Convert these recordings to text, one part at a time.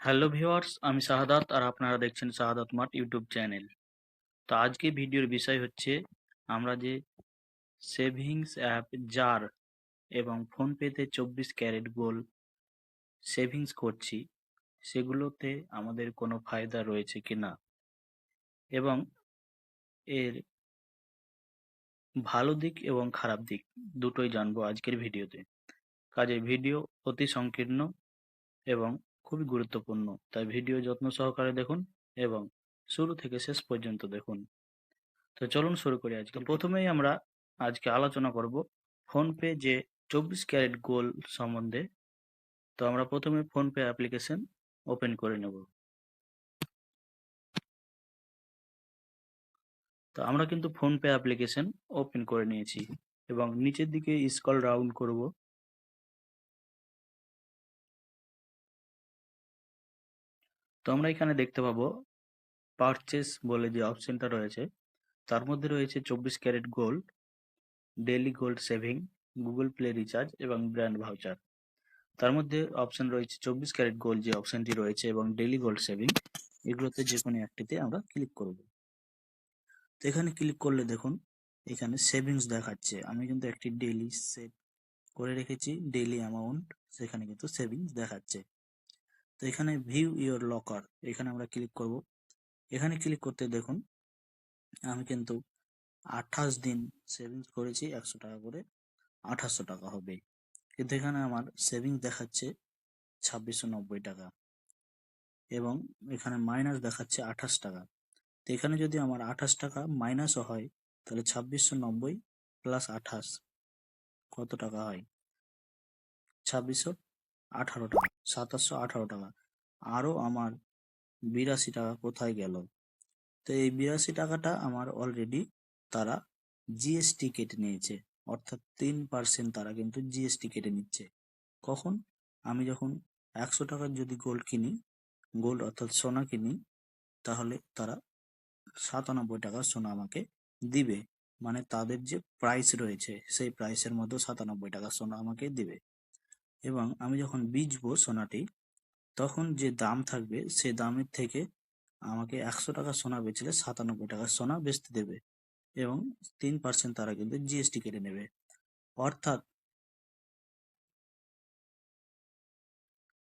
Hello viewers, আমি শাহাদাত আর আপনারা দেখছেন শাহাদাত মার্ট ইউটিউব চ্যানেল। তো আজকে ভিডিওর বিষয় হচ্ছে, আমরা যে সেভিংস অ্যাপ জার এবং ফোনপেতে চব্বিশ ক্যারেট গোল্ড সেভিংস করছি, সেগুলোতে আমাদের কোনো ফায়দা রয়েছে কি না এবং এর ভালো দিক এবং খারাপ দিক দুটোই জানব আজকের ভিডিওতে। কাজে ভিডিও অতি সংকীর্ণ এবং খুবই গুরুত্বপূর্ণ। তাই ভিডিও যত্ন সহকারে দেখুন এবং শুরু থেকে শেষ পর্যন্ত দেখুন। তো চলুন শুরু করি আজকে। প্রথমেই আমরা আজকে আলোচনা করব ফোনপে যে চব্বিশ ক্যারেট গোল্ড সম্বন্ধে। তো আমরা প্রথমে ফোনপে অ্যাপ্লিকেশন ওপেন করে নেব। তো আমরা কিন্তু ফোনপে অ্যাপ্লিকেশন ওপেন করে নিয়েছি এবং নিচের দিকে স্কল রাউন্ড করব। তো আমরা এখানে দেখতে পাবো পারচেস বলে যে অপশনটা রয়েছে, তার মধ্যে রয়েছে চব্বিশ carat gold daily gold saving Google Play recharge এবং ব্র্যান্ড ভাউচার তার মধ্যে অপশন রয়েছে চব্বিশ ক্যারেট গোল্ড যে অপশনটি রয়েছে এবং ডেলি গোল্ড সেভিং এগুলোতে যে কোনো একটিতে আমরা ক্লিক করব। তো এখানে ক্লিক করলে দেখুন, এখানে সেভিংস দেখাচ্ছে। আমি কিন্তু একটি ডেলি সেভ করে রেখেছি ডেলি অ্যামাউন্ট সেখানে কিন্তু সেভিংস দেখাচ্ছে। তো এখানে ভিউ ইওর লকার এখানে আমরা ক্লিক করব। এখানে ক্লিক করতে দেখুন, আমি কিন্তু আঠাশ দিন সেভিংস করেছি একশো টাকা করে, আঠাশশো টাকা হবে। কিন্তু এখানে আমার সেভিংস দেখাচ্ছে ছাব্বিশশো নব্বই টাকা এবং এখানে মাইনাস দেখাচ্ছে আঠাশ টাকা। তো এখানে যদি আমার আঠাশ টাকা মাইনাসও হয়, তাহলে ছাব্বিশশো নব্বই প্লাস আঠাশ, কত টাকা হয়? ছাব্বিশশো আঠারো টাকা, সাতাশশো আঠারো টাকা। আরও আমার বিরাশি টাকা কোথায় গেল? তো এই বিরাশি টাকাটা আমার অলরেডি তারা জিএসটি কেটে নিয়েছে। অর্থাৎ তিন পার্সেন্ট তারা কিন্তু জিএসটি কেটে নিচ্ছে। কখন? আমি যখন একশো টাকার যদি গোল্ড কিনি গোল্ড অর্থাৎ সোনা কিনি, তাহলে তারা সাতানব্বই টাকার সোনা আমাকে দিবে। মানে তাদের যে প্রাইস রয়েছে, সেই প্রাইসের মধ্যে সাতানব্বই টাকার সোনা আমাকে দিবে। এবং আমি যখন বিচবো সোনাটি, তখন যে দাম থাকবে, সে দামের থেকে আমাকে একশো টাকা সোনা বেচলে সাতানব্বই টাকা সোনা বেচতে দেবে এবং তিন পার্সেন্ট তারা কিন্তু জিএসটি কেটে নেবে। অর্থাৎ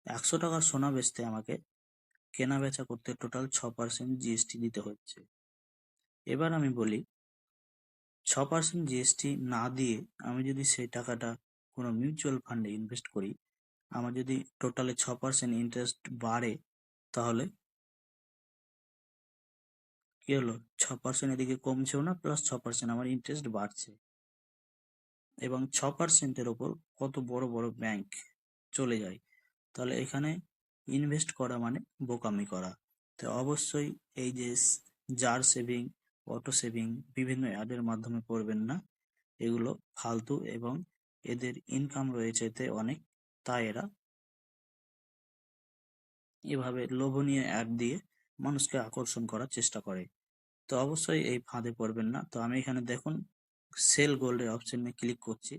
একশো টাকার সোনা বেচতে আমাকে কেনা বেচা করতে টোটাল ছ পার্সেন্ট জিএসটি দিতে হচ্ছে। এবার আমি বলি, ছ পার্সেন্ট জিএসটি না দিয়ে আমি যদি সেই টাকাটা কোনো মিউচুয়াল ফান্ডে ইনভেস্ট করি, আমার যদি টোটালে ছ পার্সেন্ট ইন্টারেস্ট বাড়ে, তাহলে কি হলো? ছ পার্সেন্ট এদিকে কমছেও না প্লাস ছ পার্সেন্ট আমার ইন্টারেস্ট বাড়ছে। এবং ছ পার্সেন্টের ওপর কত বড় বড় ব্যাংক চলে যায়, তাহলে এখানে ইনভেস্ট করা মানে বোকামি করা। তো অবশ্যই এই যে জার সেভিং অটো সেভিং বিভিন্ন অ্যাডের মাধ্যমে করবেন না, এগুলো ফালতু এবং এদের ইনকাম রয়েছে এতে অনেক, তাই এরা এভাবে লোভনীয় অ্যাড দিয়ে মানুষকে আকর্ষণ করার চেষ্টা করে। তো অবশ্যই এই ফাঁদে পড়বেন না। তো আমি এখানে দেখুন সেল গোল্ডের অপশনে ক্লিক করছি।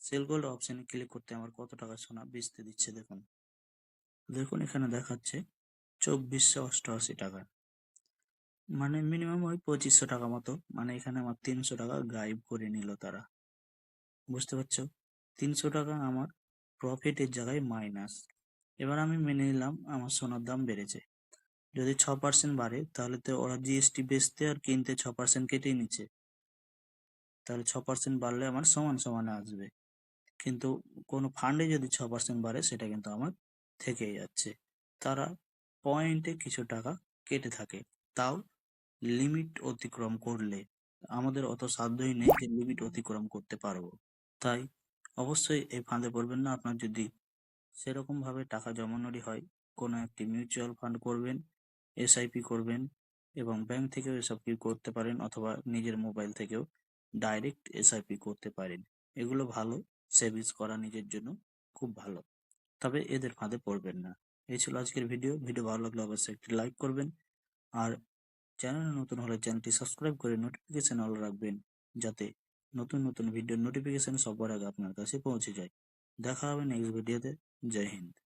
সেল গোল্ড অপশনে ক্লিক করতে আমার কত টাকা সোনা বেচতে দিচ্ছে দেখুন। দেখুন এখানে দেখাচ্ছে চব্বিশশো অষ্টআশি টাকা। মানে মিনিমাম ওই পঁচিশশো টাকা মতো মানে এখানে আমার তিনশো টাকা গায়েব করে নিল তারা। বুঝতে পারছ? তিনশো টাকা আমার প্রফিটের জায়গায় মাইনাস এবার আমি মেনে নিলাম আমার সোনার দাম বেড়েছে। যদি ছ পার্সেন্ট বাড়ে, তাহলে তো ওরা জিএসটি বেচতে আর কিনতে ছ পার্সেন্ট কেটেই নিচ্ছে। তাহলে ছ পার্সেন্ট বাড়লে আমার সমান সমানে আসবে। কিন্তু কোনো ফান্ডে যদি ছ পার্সেন্ট বাড়ে, সেটা কিন্তু আমার থেকেই যাচ্ছে। তারা পয়েন্টে কিছু টাকা কেটে থাকে। তাও লিমিট অতিক্রম করলে। আমাদের অত সাধ্যই নেই যে লিমিট অতিক্রম করতে পারব। তাই অবশ্যই এই ফাঁদে পড়বেন না। আপনার যদি সেরকম ভাবে টাকা জমানোরই হয়, কোনো একটি মিউচুয়াল ফান্ড করবেন, এসআইপি করবেন এবং ব্যাংক থেকেও এসব কি করতে পারেন অথবা নিজের মোবাইল থেকেও ডাইরেক্ট এসআইপি করতে পারেন। এগুলো ভালো, সেভিংস করা নিজের জন্য খুব ভালো। তবে এদের ফাঁদে পড়বেন না। এই ছিল আজকের ভিডিও। ভিডিও ভালো লাগলে অবশ্যই একটি লাইক করবেন আর চ্যানেলে নতুন হলে চ্যানেলটি সাবস্ক্রাইব করে নোটিফিকেশন অল রাখবেন যাতে নতুন নতুন ভিডিও নোটিফিকেশন সবার আগে আপনার কাছে পৌঁছে যায়। দেখা হবে নেক্সট ভিডিওতে জয় হিন্দ।